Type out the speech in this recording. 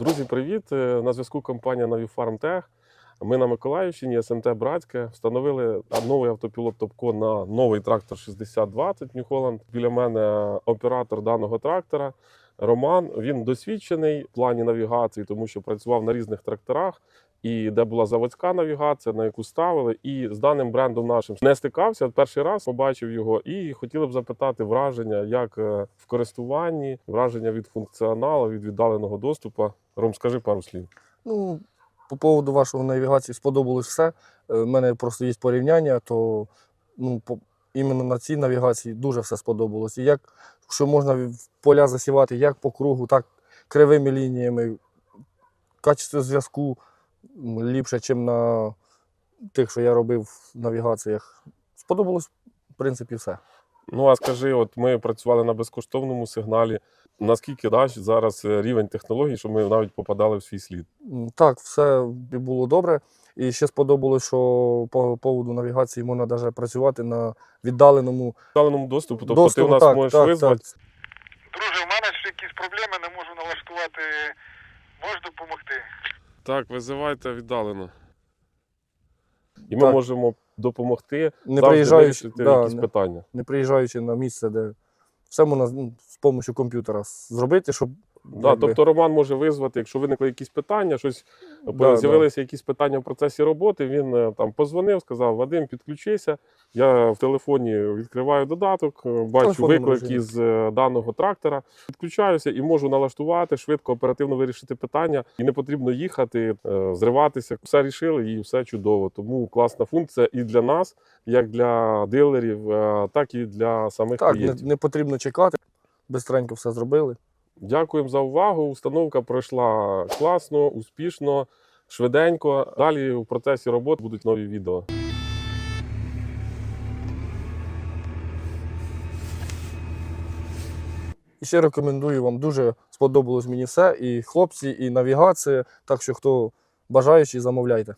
Друзі, привіт! Е, На зв'язку компанія Navifarm Ми на Миколаївщині, СМТ Братське, встановили новий автопілот Топко на новий трактор 6020 New Holland. Біля мене оператор даного трактора Роман. Він досвідчений в плані навігації, тому що працював на різних тракторах. І де була заводська навігація, на яку ставили, і з даним брендом нашим не стикався. Перший раз побачив його, і хотіли б запитати враження, як е, в користуванні, враження від функціоналу, від віддаленого доступу. Ром, скажи пару слів. Ну, по поводу вашого навігації сподобалось все. У мене просто є порівняння, то ну, по, іменно на цій навігації дуже все сподобалось. І як що можна в поля засівати як по кругу, так кривими лініями. Качество зв'язку ліпше, ніж на тих, що я робив в навігаціях. Сподобалось, в принципі, все. Ну а скажи, от ми працювали на безкоштовному сигналі. Наскільки да, зараз е, рівень технологій, що ми навіть попадали в свій слід? Так, все було добре. І ще сподобалось, що по поводу навігації можна навіть працювати на віддаленому Віддаленому доступу, тобто ти доступу. у нас так, можеш так, визвати. так. Друже, в мене ще якісь проблеми, не можу налаштувати. Можеш допомогти? Так, визивайте віддалено. І ми Так. можемо допомогти Не завжди приїжджаючи, вирішити да, якісь не, питання. не приїжджаючи на місце, де все можна ну, з допомогою комп'ютера зробити, щоб Да, тобто Роман може визвати, якщо виникли якісь питання, щось Да, з'явилися якісь питання в процесі роботи. Він е, там позвонив, сказав: Вадим, підключися. Я в телефоні відкриваю додаток, е, бачу телефонному виклик із е, даного трактора. Підключаюся і можу налаштувати швидко, оперативно вирішити питання. І не потрібно їхати, зриватися. Все рішили і все чудово. Тому класна функція і для нас, як для дилерів, так і для самих так, не, не потрібно чекати. Бистренько все зробили. Дякуємо за увагу. Установка пройшла класно, успішно, швиденько. Далі в процесі роботи будуть нові відео. І ще рекомендую вам дуже сподобалось мені все. І хлопці, і навігація. Так що хто бажаючий, замовляйте.